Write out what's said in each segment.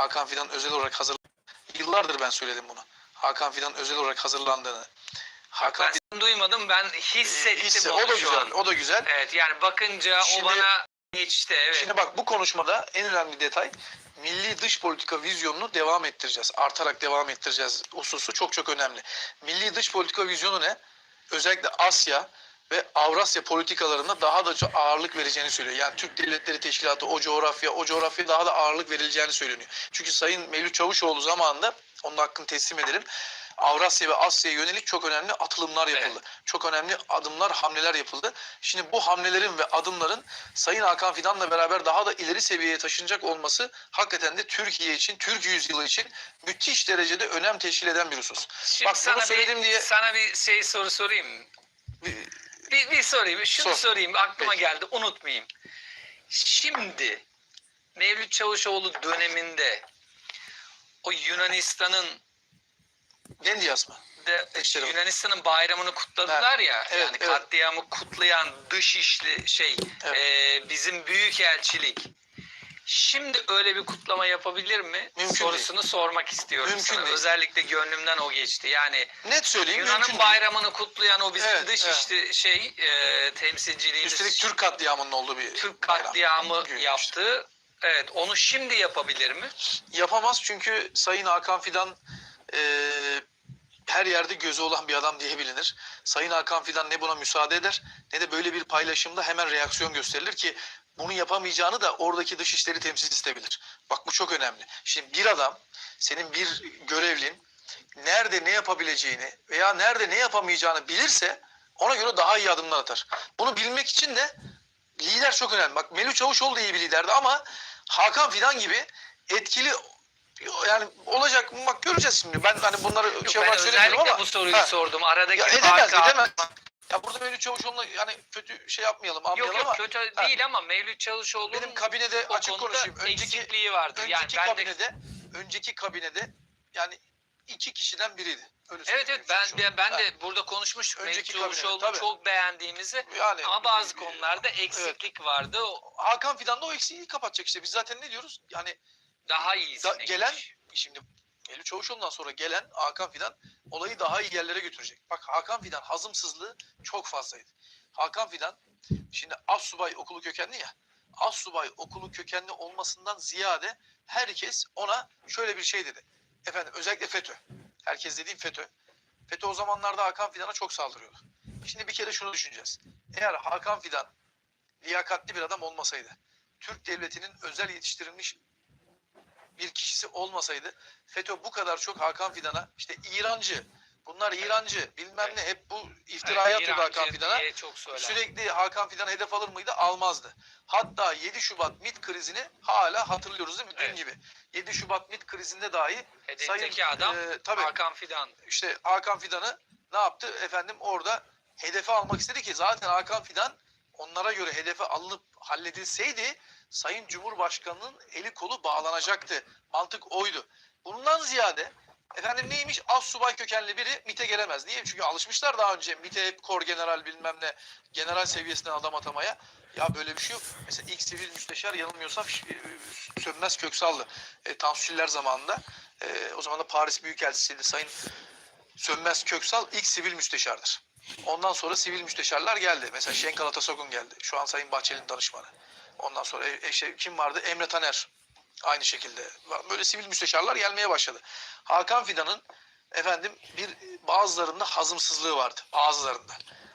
Hakan Fidan özel olarak hazır yıllardır ben söyledim bunu. Hakan Fidan özel olarak hazırlandığını. Hakan Ben duymadım ben hissettim Hisse- o da güzel. an. O da güzel. Evet yani bakınca Şimdi- o bana geçti evet. Şimdi bak bu konuşmada en önemli detay milli dış politika vizyonunu devam ettireceğiz. Artarak devam ettireceğiz. Hususu çok çok önemli. Milli dış politika vizyonu ne? Özellikle Asya ve Avrasya politikalarına daha da çok ağırlık vereceğini söylüyor. Yani Türk Devletleri Teşkilatı o coğrafya, o coğrafyaya daha da ağırlık verileceğini söyleniyor. Çünkü Sayın Mevlüt Çavuşoğlu zamanında onun hakkını teslim edelim. Avrasya ve Asya'ya yönelik çok önemli atılımlar yapıldı. Çok önemli adımlar, hamleler yapıldı. Şimdi bu hamlelerin ve adımların Sayın Hakan Fidan'la beraber daha da ileri seviyeye taşınacak olması hakikaten de Türkiye için, Türk yüzyılı için müthiş derecede önem teşkil eden bir husus. Şimdi bak bunu sana söyledim bir, diye- sana bir şey soru sorayım. Bir- Bir, bir sorayım. Şunu Sor. sorayım. Aklıma Peki. geldi. Unutmayayım. Şimdi Mevlüt Çavuşoğlu döneminde o Yunanistan'ın Ne diyas mı? de. Yunanistan'ın bayramını kutladılar ya. Evet, yani evet. katliamı kutlayan dış işli şey Evet. e, bizim büyükelçilik. Şimdi öyle bir kutlama yapabilir mi? Mümkün Sorusunu sormak istiyorum Mümkün sana. değil. Özellikle gönlümden o geçti. Yani Net söyleyeyim Yunan'ın değil. bayramını kutlayan o bizim Evet, dış evet. işte şey e, temsilciliğimiz Üstelik Türk katliamının olduğu bir Türk bayram. katliamı Gün yaptı. Evet onu şimdi yapabilir mi? Yapamaz çünkü Sayın Hakan Fidan e, her yerde gözü olan bir adam diye bilinir. Sayın Hakan Fidan ne buna müsaade eder ne de böyle bir paylaşımda hemen reaksiyon gösterilir ki bunu yapamayacağını da oradaki dışişleri temsilcisi de bilir. Bak bu çok önemli. Şimdi bir adam senin bir görevlin nerede ne yapabileceğini veya nerede ne yapamayacağını bilirse ona göre daha iyi adımlar atar. Bunu bilmek için de lider çok önemli. Bak Melih Çavuşoğlu da iyi bir liderdi ama Hakan Fidan gibi etkili yani olacak mı? bak göreceğiz şimdi. Ben hani bunları Yok, şey ben olarak söylemiyorum ama bu soruyu Ha. sordum. Aradaki ya edemez farkı- edemez. Ya burada Melih Çavuşoğlu'na yani kötü şey yapmayalım, Yok yok ama kötü Ha. değil ama Mevlüt Çavuşoğlu'nun benim kabinede açık konuşayım. Önceki eksikliği vardı. önceki yani ben de kabinede önceki kabinede yani iki kişiden biriydi. Öyle Evet evet ben ben, ben de burada konuşmuştuk. Mevlüt Çavuşoğlu'nu çok beğendiğimizi yani ama bazı konularda eksiklik vardı. O Hakan Fidan da o eksiği kapatacak işte. Biz zaten ne diyoruz? Yani Daha iyisi. Da- gelen şimdi Melih Çavuşoğlu'ndan sonra gelen Hakan Fidan olayı daha iyi yerlere götürecek. Bak Hakan Fidan hazımsızlığı çok fazlaydı. Hakan Fidan şimdi Assubay okulu kökenli ya. Assubay okulu kökenli olmasından ziyade herkes ona şöyle bir şey dedi. Efendim özellikle FETÖ. Herkes dediğim FETÖ. FETÖ o zamanlarda Hakan Fidan'a çok saldırıyordu. Şimdi bir kere şunu düşüneceğiz. Eğer Hakan Fidan liyakatli bir adam olmasaydı, Türk devletinin özel yetiştirilmiş bir kişisi olmasaydı FETÖ bu kadar çok Hakan Fidan'a işte İrancı, bunlar İrancı bilmem ne hep bu iftiraya atıyordu Hakan Fidan'a. Sürekli Hakan Fidan hedef alır mıydı? Almazdı. Hatta 7 Şubat MİT krizini hala hatırlıyoruz değil mi? Dün Evet. gibi. 7 Şubat MİT krizinde dahi Hedefteki adam e, tabii Hakan Fidan. işte Hakan Fidan'ı ne yaptı? Efendim orada hedefe almak istedi ki zaten Hakan Fidan onlara göre hedefe alınıp halledilseydi Sayın Cumhurbaşkanı'nın eli kolu bağlanacaktı. Mantık oydu. Bundan ziyade efendim neymiş? Az subay kökenli biri MİT'e gelemez. Niye? Çünkü alışmışlar daha önce MİT'e hep kor general bilmem ne general seviyesinden adam atamaya. Ya böyle bir şey yok. Mesela ilk sivil müsteşar yanılmıyorsam e, Sönmez Köksal'dı. E, Tansu zamanında. E, o zaman da Paris Büyükelçisiydi Sayın Sönmez Köksal ilk sivil müsteşardır. Ondan sonra sivil müsteşarlar geldi. Mesela Şenkal Atasokun geldi. Şu an Sayın Bahçeli'nin danışmanı. Ondan sonra e, e, şey, kim vardı? Emre Taner. Aynı şekilde. Böyle sivil müsteşarlar gelmeye başladı. Hakan Fidan'ın efendim bir bazılarında hazımsızlığı vardı. Bazılarında.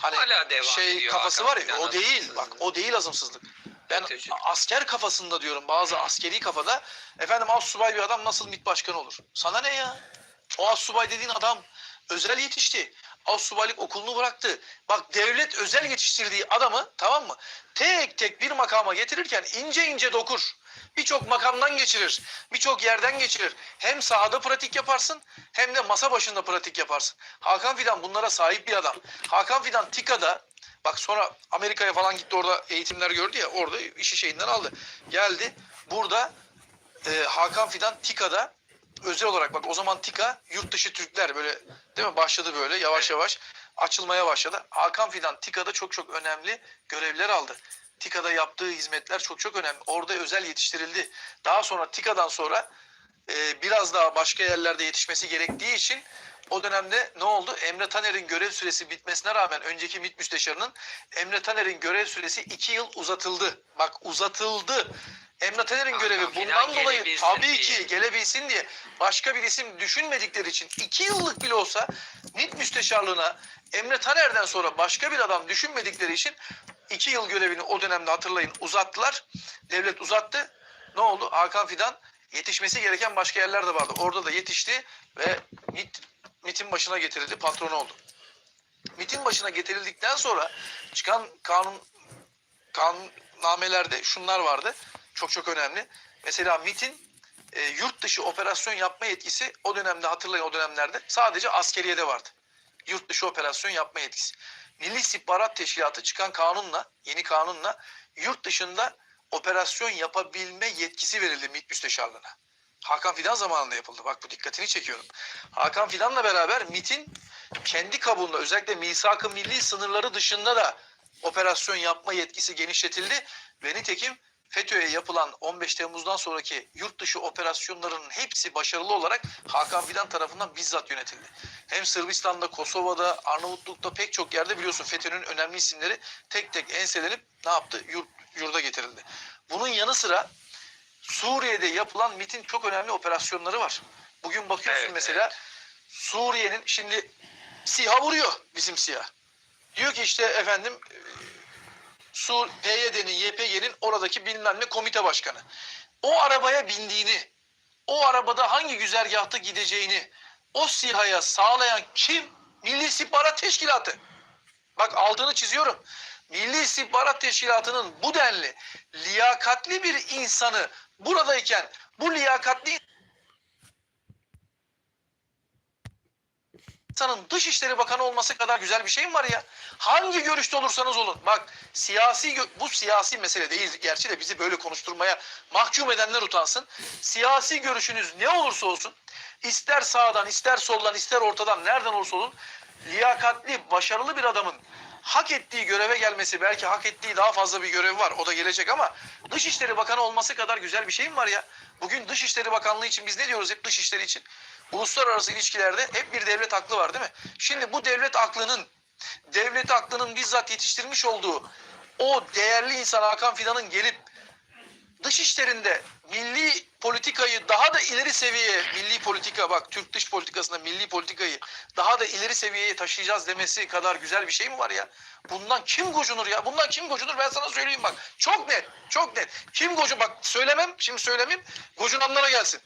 Hani Hala devam şey ediyor kafası var ya o değil bak o değil hazımsızlık. Ben asker kafasında diyorum bazı askeri kafada efendim az subay bir adam nasıl MİT başkanı olur? Sana ne ya? O az subay dediğin adam özel yetişti. Az subaylık okulunu bıraktı. Bak devlet özel yetiştirdiği adamı tamam mı? Tek tek bir makama getirirken ince ince dokur. Birçok makamdan geçirir. Birçok yerden geçirir. Hem sahada pratik yaparsın hem de masa başında pratik yaparsın. Hakan Fidan bunlara sahip bir adam. Hakan Fidan TİKA'da bak sonra Amerika'ya falan gitti orada eğitimler gördü ya orada işi şeyinden aldı. Geldi burada e, Hakan Fidan TİKA'da özel olarak bak o zaman TİKA yurt dışı Türkler böyle değil mi başladı böyle yavaş yavaş açılmaya başladı. Hakan Fidan TİKA'da çok çok önemli görevler aldı. TİKA'da yaptığı hizmetler çok çok önemli. Orada özel yetiştirildi. Daha sonra TİKA'dan sonra e, biraz daha başka yerlerde yetişmesi gerektiği için o dönemde ne oldu? Emre Taner'in görev süresi bitmesine rağmen önceki MİT müsteşarının Emre Taner'in görev süresi iki yıl uzatıldı. Bak uzatıldı. Emre Taner'in Hakan görevi bundan dolayı tabii diye. ki gelebilsin diye başka bir isim düşünmedikleri için iki yıllık bile olsa MİT müsteşarlığına Emre Taner'den sonra başka bir adam düşünmedikleri için iki yıl görevini o dönemde hatırlayın uzattılar. Devlet uzattı. Ne oldu? Hakan Fidan yetişmesi gereken başka yerler de vardı. Orada da yetişti ve MİT, MİT'in başına getirildi. Patronu oldu. MİT'in başına getirildikten sonra çıkan kanun kanunnamelerde şunlar vardı. Çok çok önemli. Mesela MİT'in e, yurt dışı operasyon yapma yetkisi o dönemde hatırlayın o dönemlerde sadece askeriyede vardı. Yurt dışı operasyon yapma yetkisi. Milli İstihbarat Teşkilatı çıkan kanunla, yeni kanunla yurt dışında operasyon yapabilme yetkisi verildi MİT Müsteşarlığına. Hakan Fidan zamanında yapıldı. Bak bu dikkatini çekiyorum. Hakan Fidan'la beraber MİT'in kendi kabuğunda özellikle misak-ı milli sınırları dışında da operasyon yapma yetkisi genişletildi ve nitekim FETÖ'ye yapılan 15 Temmuz'dan sonraki yurt dışı operasyonların hepsi başarılı olarak Hakan Fidan tarafından bizzat yönetildi. Hem Sırbistan'da, Kosova'da, Arnavutluk'ta pek çok yerde biliyorsun FETÖ'nün önemli isimleri tek tek enselenip ne yaptı? Yurt, yurda getirildi. Bunun yanı sıra Suriye'de yapılan MİT'in çok önemli operasyonları var. Bugün bakıyorsun Evet, mesela Suriye'nin şimdi SİHA vuruyor bizim SİHA. Diyor ki işte efendim Sur PYD'nin, YPG'nin oradaki bilmem ne komite başkanı. O arabaya bindiğini, o arabada hangi güzergahta gideceğini o SİHA'ya sağlayan kim? Milli İstihbarat Teşkilatı. Bak altını çiziyorum. Milli İstihbarat Teşkilatı'nın bu denli liyakatli bir insanı buradayken bu liyakatli insanın Dışişleri Bakanı olması kadar güzel bir şey mi var ya? Hangi görüşte olursanız olun. Bak siyasi bu siyasi mesele değil. Gerçi de bizi böyle konuşturmaya mahkum edenler utansın. Siyasi görüşünüz ne olursa olsun ister sağdan ister soldan ister ortadan nereden olursa olun liyakatli başarılı bir adamın hak ettiği göreve gelmesi belki hak ettiği daha fazla bir görev var. O da gelecek ama Dışişleri Bakanı olması kadar güzel bir şey mi var ya? Bugün Dışişleri Bakanlığı için biz ne diyoruz hep Dışişleri için? Uluslararası ilişkilerde hep bir devlet aklı var değil mi? Şimdi bu devlet aklının devlet aklının bizzat yetiştirmiş olduğu o değerli insan Hakan Fidan'ın gelip dış işlerinde milli politikayı daha da ileri seviyeye milli politika bak Türk dış politikasında milli politikayı daha da ileri seviyeye taşıyacağız demesi kadar güzel bir şey mi var ya? Bundan kim gocunur ya? Bundan kim gocunur? Ben sana söyleyeyim bak. Çok net. Çok net. Kim gocun? Bak söylemem. Şimdi söylemeyeyim. Gocunanlara gelsin.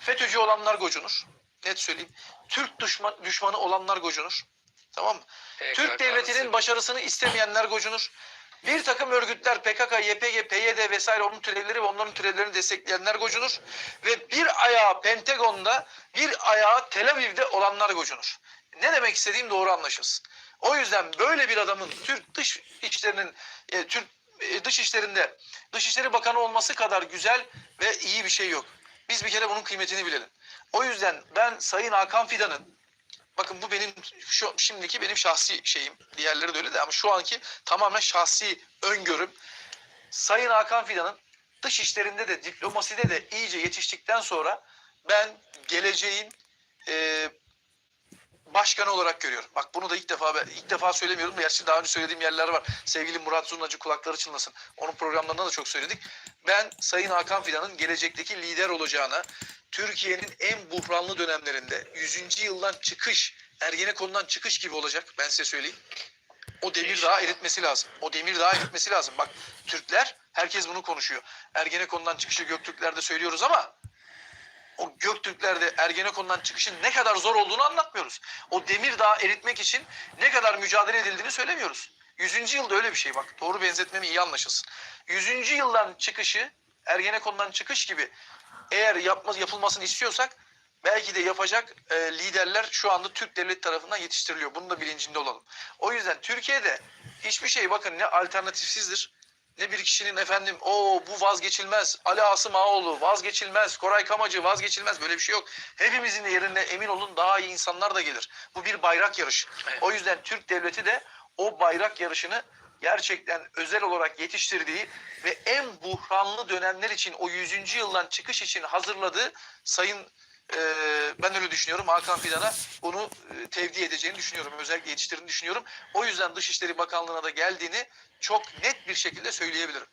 FETÖ'cü olanlar gocunur. Net söyleyeyim. Türk düşman, düşmanı olanlar gocunur. Tamam mı? Türk devletinin başarısını istemeyenler gocunur. Bir takım örgütler PKK, YPG, PYD vesaire onun türevleri ve onların türevlerini destekleyenler gocunur. Ve bir ayağı Pentagon'da, bir ayağı Tel Aviv'de olanlar gocunur. Ne demek istediğim doğru anlaşılsın. O yüzden böyle bir adamın Türk dış işlerinin, e, Türk e, dış işlerinde Dışişleri Bakanı olması kadar güzel ve iyi bir şey yok. Biz bir kere bunun kıymetini bilelim. O yüzden ben Sayın Hakan Fidan'ın Bakın bu benim şu şimdiki benim şahsi şeyim. Diğerleri de öyle de ama şu anki tamamen şahsi öngörüm. Sayın Hakan Fidan'ın dış işlerinde de diplomaside de iyice yetiştikten sonra ben geleceğin e, başkanı olarak görüyorum. Bak bunu da ilk defa ilk defa söylemiyorum da gerçi daha önce söylediğim yerler var. Sevgili Murat Zurnacı kulakları çınlasın. Onun programlarında da çok söyledik. Ben Sayın Hakan Fidan'ın gelecekteki lider olacağına, Türkiye'nin en buhranlı dönemlerinde 100. yıldan çıkış, Ergenekon'dan çıkış gibi olacak. Ben size söyleyeyim. O demir daha eritmesi lazım. O demir daha eritmesi lazım. Bak Türkler, herkes bunu konuşuyor. Ergenekon'dan çıkışı Göktürklerde söylüyoruz ama o Göktürklerde Ergenekon'dan çıkışın ne kadar zor olduğunu anlatmıyoruz. O demir dağı eritmek için ne kadar mücadele edildiğini söylemiyoruz. 100. yılda öyle bir şey bak. Doğru benzetmemi iyi anlaşılsın. 100. yıldan çıkışı, Ergenekon'dan çıkış gibi eğer yapma, yapılmasını istiyorsak belki de yapacak e, liderler şu anda Türk devleti tarafından yetiştiriliyor. Bunun da bilincinde olalım. O yüzden Türkiye'de hiçbir şey bakın ne alternatifsizdir ne bir kişinin efendim o bu vazgeçilmez Ali Asım Ağoğlu vazgeçilmez Koray Kamacı vazgeçilmez böyle bir şey yok. Hepimizin yerine emin olun daha iyi insanlar da gelir. Bu bir bayrak yarışı. Evet. O yüzden Türk devleti de o bayrak yarışını gerçekten özel olarak yetiştirdiği ve en buhranlı dönemler için o 100. yıldan çıkış için hazırladığı Sayın e, ben öyle düşünüyorum Hakan Fidan'a bunu e, tevdi edeceğini düşünüyorum. Özellikle yetiştirdiğini düşünüyorum. O yüzden Dışişleri Bakanlığı'na da geldiğini çok net bir şekilde söyleyebilirim.